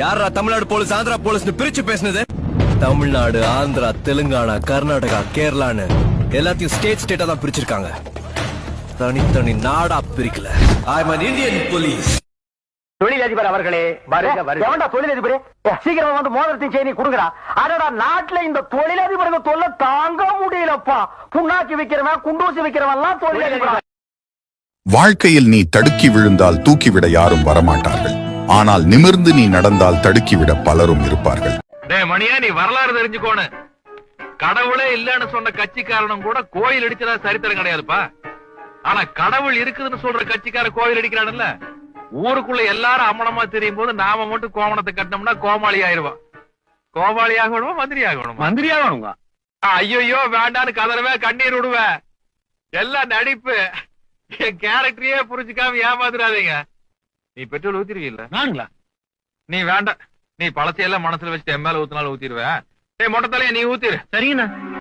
யாரா தமிழ்நாடு போலீஸ் ஆந்திரா போலீஸ்னு பிரிச்சு பேசுனது? தமிழ்நாடு ஆந்திரா தெலுங்கானா கர்நாடகா கேரளான்னு எல்லாத்தையும் ஸ்டேட் ஸ்டேட்டா தான் பிரிச்சிருக்காங்க. தனித்தனி நாடா பிரிக்கல. ஐ அன் இந்தியன் போலீஸ் தொழிலதிபர் அவர்களே வருக வருக. தொழிலதிபர்? சீக்கிரமா வந்து மோதிரத்தையும் செய்தி கொடுங்கடா. அடடா நாட்டுல இந்த தொழிலதிபருக்கு தொல்லை தாங்க முடியலப்பா. புண்ணாக்கி விக்கிறவன் குண்டூசி விக்கிறவன் எல்லாம் தொழிலதிபர். வாழ்க்கையில் நீ தடுக்கி விழுந்தால் தூக்கிவிட யாரும் வரமாட்டார்கள். ஆனால் நிமிர்ந்து நீ நடந்தால் தடுக்கிவிட பலரும் இருப்பார்கள். டேய் மணியா நீ வரலாறு தெரிஞ்சுக்கோனு கடவுளே இல்லன்னு சொன்ன கட்சிக்காரனும் கூட கோயில் அடிச்சதா சரித்திரம் கிடையாதுப்பா. ஆனா கடவுள் இருக்குதுன்னு சொல்ற கட்சிக்கார கோயில் அடிக்கிறான்ல ஊருக்குள்ள எல்லாரும் அம்மனமா தெரியும் போது நாம மட்டும் கோமணத்தை கட்டினோம்னா கோமாளி ஆயிருவான். கோமாளி ஆகணுமா மந்திரி ஆகணுமா? மந்திரி ஆகணுங்க. ஐயோ வேண்டான்னு கதறவே கண்ணீர் விடுவேன் எல்லாம் நடிப்பு. என் கேரக்டரையே புரிஞ்சுக்காம ஏமாத்துறாதீங்க நீ பெட்ரோல் ஊத்திருவீல்ல நானுங்களா? நீ வேண்டாம். நீ பழசையெல்லாம் மனசுல வச்சுட்டு மேல ஊத்தினாலும் ஊத்திடுவேன். மொட்டை தலையா நீ ஊத்திரு. சரிங்கண்ணா.